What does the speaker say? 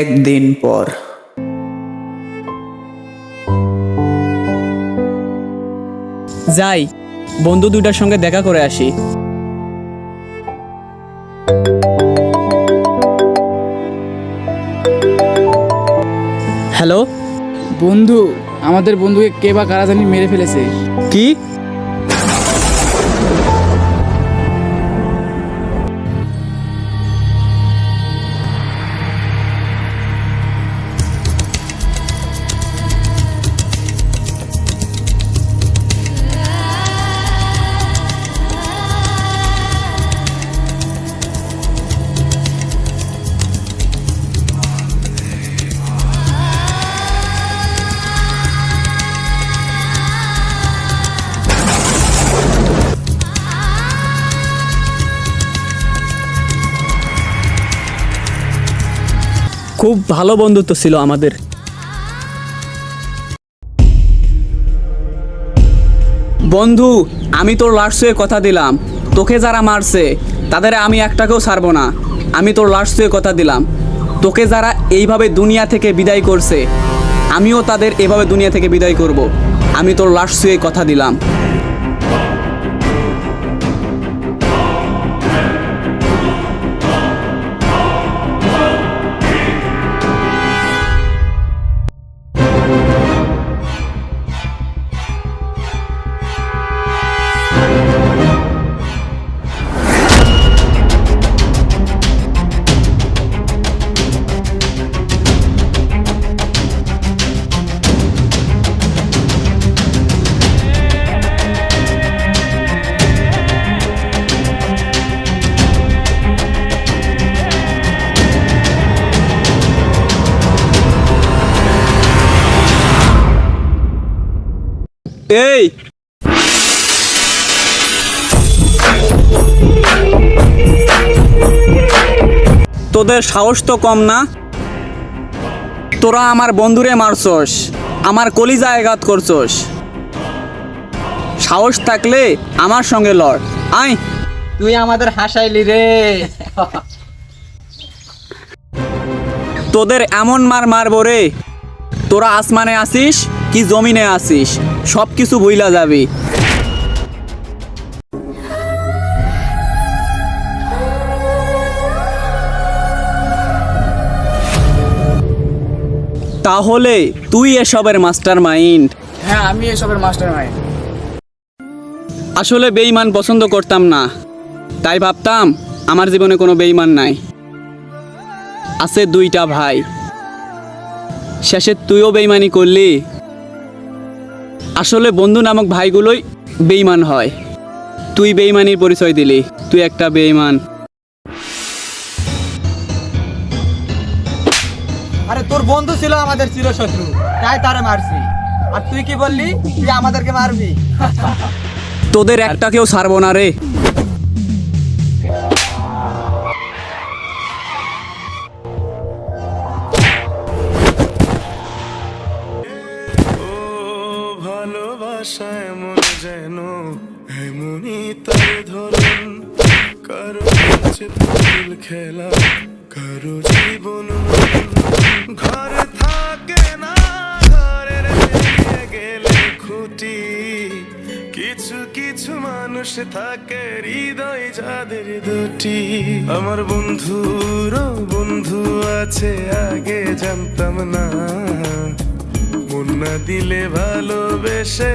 একদিন পর। যাই বন্ধু দুইটার সঙ্গে দেখা করে আসি। হ্যালো? বন্ধু আমাদের বন্ধুকে কে বা কারা জানি মেরে ফেলেছে। কি? খুব ভালো বন্ধুত্ব ছিল আমাদের। বন্ধু, আমি তোর লাস্ট কথা দিলাম। তোকে যারা মারছে, তাদের আমি একটাকেও ছাড়বো না। আমি তোর লাস্ট কথা দিলাম। তোকে যারা এইভাবে দুনিয়া থেকে বিদায় করছে, আমিও তাদের এভাবে দুনিয়া থেকে বিদায় করব। আমি তোর লাস্ট কথা দিলাম। এই। তোদের সাহস তো কম না? তোরা আমার বন্ধুরে মারছস আমার কলিজা আঘাত করছস। সাহস থাকলে আমার সঙ্গে লড়। আয়। তুই আমাদের হাসাইলি রে। তোদের এমন মার মারবো রে। তোরা আসমানে আসিস কি জমিনে আসিস সব কিছু ভুইলা যাবি। তাহলে তুই এসবের মাস্টার মাইন্ড। হ্যাঁ আমি এসবের মাস্টার মাইন্ড। আসলে বেইমান পছন্দ করতাম না। তাই ভাবতাম আমার জীবনে কোনো বেইমান নাই। আছে দুইটা ভাই। শেষে তুইও বেইমানি করলি আসলে বন্ধু নামক ভাইগুলোই বেইমান হয়। তুই বেইমানির পরিচয় দিলি। তুই একটা বেইমান আরে তোর বন্ধু ছিল আমাদের চিরশত্রু তাই তারে মারছি। আর তুই কি বললি? তুই আমাদেরকে মারবি। তোদের একটাকেও ছাড়বো না রে। ভালোবাসা এমন যেন এমনই তার ধরন, কারও পুতুল খেলা, কারও জীবন। ঘরে থাকে না, ঘরের গেলে খুঁটি কিছু কিছু মানুষ থাকে হৃদয় যাদের দুটি আমার বন্ধুরও বন্ধু আছে, আগে জানতাম না না দিলে ভালোবেসে